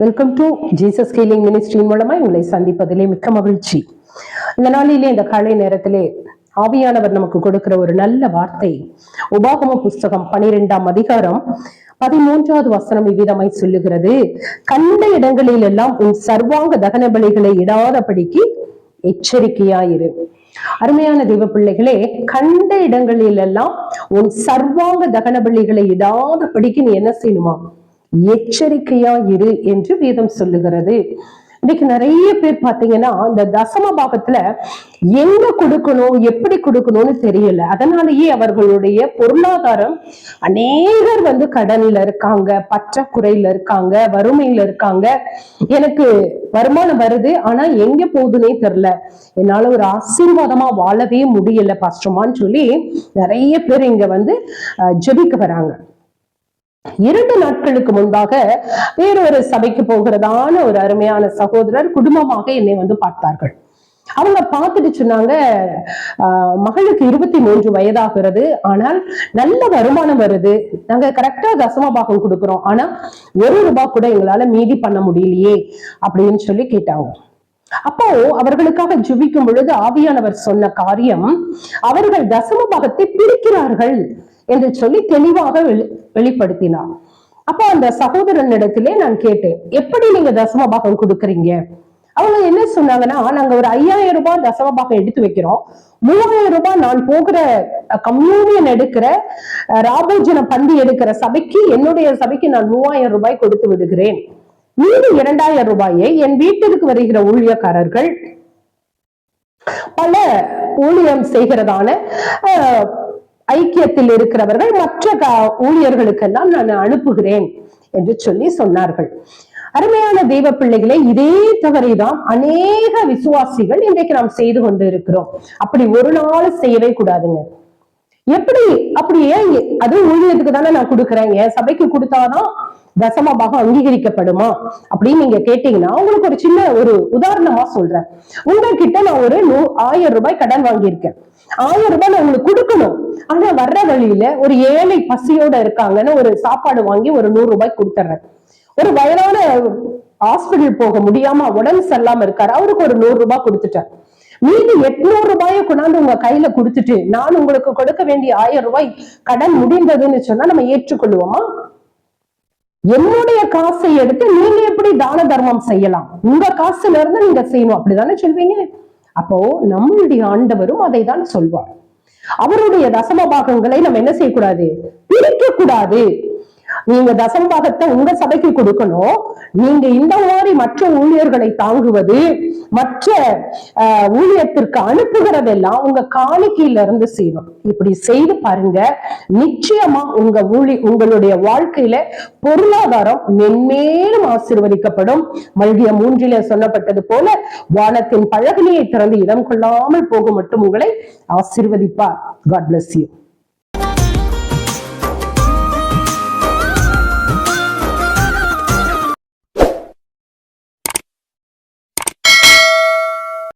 Welcome to Jesus healing மினிஸ்ட்ரியின் மூலமா உங்களை சந்திப்பதிலே மிக்க மகிழ்ச்சி. இந்த நாளிலே இந்த காலை நேரத்திலே ஆவியானவர் நமக்கு கொடுக்கிற ஒரு நல்ல வார்த்தை உபாகம புஸ்தகம் பனிரெண்டாம் அதிகாரம் பதிமூன்றாவது வசனம் இவ்விதமாய் சொல்லுகிறது. கண்ட இடங்களில் எல்லாம் உன் சர்வாங்க தகன பலிகளை இடாதபடிக்கு எச்சரிக்கையாயிரு. அருமையான தெய்வ பிள்ளைகளே கண்ட இடங்களில் எல்லாம் உன் சர்வாங்க தகன பலிகளை இடாதபடிக்கு நீ என்ன செய்யணுமா? எச்சரிக்கையா இரு என்று வேதம் சொல்லுகிறது. இன்னைக்கு நிறைய பேர் பாத்தீங்கன்னா இந்த தசம பாகத்துல எங்க கொடுக்கணும் எப்படி கொடுக்கணும்னு தெரியல. அதனாலேயே அவர்களுடைய பொருளாதாரம் அநேகர் வந்து கடன்ல இருக்காங்க பற்றாக்குறையில இருக்காங்க வறுமையில இருக்காங்க. எனக்கு வருமானம் வருது ஆனா எங்க போகுதுன்னே தெரியல. என்னால ஒரு ஆசீர்வாதமா வாழவே முடியல பாஸ்டமான்னு சொல்லி நிறைய பேர் இங்க வந்து அஹ், ஜெபிக்க வராங்க. இரண்டு நாட்களுக்கு முன்பாக வேறொரு சபைக்கு போகிறதான ஒரு அருமையான சகோதரர் குடும்பமாக என்னை வந்து பார்த்தார்கள். அவங்க பார்த்துட்டு சொன்னாங்க மகளுக்கு இருபத்தி மூன்று வயதாகிறது. ஆனால் நல்ல வருமானம் வருது. நாங்க கரெக்டா தசம பாகம் கொடுக்கிறோம். ஆனா ஒரு ரூபாய் கூட எங்களால மீதி பண்ண முடியலையே அப்படின்னு சொல்லி கேட்டாங்க. அப்போ அவர்களுக்காக ஜுபிக்கும் பொழுது ஆவியானவர் சொன்ன காரியம் அவர்கள் தசம பாகத்தை பிரிக்கிறார்கள் என்று சொல்லி தெளிவாக வெளிப்படுத்தினார் அப்போ அந்த சகோதரனிடத்திலே நான் கேட்டேன் எப்படி நீங்க தசம பாகம் கொடுக்குறீங்க? அவங்க என்ன சொன்னாங்கன்னா நாங்க ஒரு ஐயாயிரம் ரூபாய் தசம பாகம் எடுத்து வைக்கிறோம். மூவாயிரம் ரூபாய் நான் போகிற கம்யூனியன் எடுக்கிற ராபோஜன பந்தி எடுக்கிற சபைக்கு என்னுடைய சபைக்கு நான் மூவாயிரம் ரூபாய் கொடுத்து விடுகிறேன். மீது இரண்டாயிரம் ரூபாயை என் வீட்டிற்கு வருகிற ஊழியக்காரர்கள் பல ஊழியம் செய்கிறதான ஐக்கியத்தில் இருக்கிறவர்கள் மற்ற க- ஊழியர்களுக்கெல்லாம் நான் அனுப்புகிறேன் என்று சொல்லி சொன்னார்கள். அருமையான தெய்வ பிள்ளைகளே இதே தவறைதான் அநேக விசுவாசிகள் இன்றைக்கு நாம் செய்து கொண்டு இருக்கிறோம் அப்படி ஒரு நாள் செய்யவே கூடாதுங்க. எப்படி? அப்படி ஏன் அது ஊழியத்துக்கு தானே நான் கொடுக்குறேன். என் சபைக்கு கொடுத்தாதான் தசம பாகம் அங்கீகரிக்கப்படுமா? அப்படின்னு நீங்க கேட்டீங்கன்னா உங்களுக்கு ஒரு சின்ன ஒரு உதாரணமா சொல்றேன். உங்ககிட்ட நான் ஒரு நூ ஆயிரம் ரூபாய் கடன் வாங்கியிருக்கேன். ஆயிரம் ரூபாய் நான் உங்களுக்கு கொடுக்கணும். ஆனா வர்ற வழியில ஒரு ஏழை பசியோட இருக்காங்கன்னு ஒரு சாப்பாடு வாங்கி ஒரு நூறு ரூபாய் கொடுத்துட்றேன். ஒரு வயதான ஹாஸ்பிடல் போக முடியாம உடம்பு சரியில்லாம இருக்காரு. அவருக்கு ஒரு நூறு ரூபாய் கொடுத்துட்டேன். மீதி எட்நூறு ரூபாயை கொண்டாந்து உங்க கையில கொடுத்துட்டு நான் உங்களுக்கு கொடுக்க வேண்டிய ஆயிரம் ரூபாய் கடன் முடிந்ததுன்னு சொன்னா நம்ம ஏற்றுக்கொள்வோமா? என்னுடைய காசை எடுத்து நீங்க எப்படி தான தர்மம் செய்யலாம்? உங்க காசுல இருந்து நீங்க செய்யணும். அப்படிதானே சொல்வீங்க? அப்போ நம்மளுடைய ஆண்டவரும் அதை தான் சொல்வார். அவருடைய தசம பாகங்களை நம்ம என்ன செய்யக்கூடாது? பிரிக்க கூடாது நீங்க தசம்பாகத்தை உங்க சபைக்கு கொடுக்கணும். நீங்க இந்த மாதிரி மற்ற ஊழியர்களை தாங்குவது மற்ற ஊழியத்திற்கு அனுப்புகிறதெல்லாம் உங்க காணிக்கையில இருந்து செய்யணும். இப்படி செய்து பாருங்க. நிச்சயமா உங்க ஊழி உங்களுடைய வாழ்க்கையில பொருளாதாரம் மென்மேலும் ஆசிர்வதிக்கப்படும். மல்கிய மூன்றில சொல்லப்பட்டது போல வானத்தின் பழகினியை திறந்து இடம் கொள்ளாமல் போக மட்டும் உங்களை ஆசீர்வதிப்பார். God bless you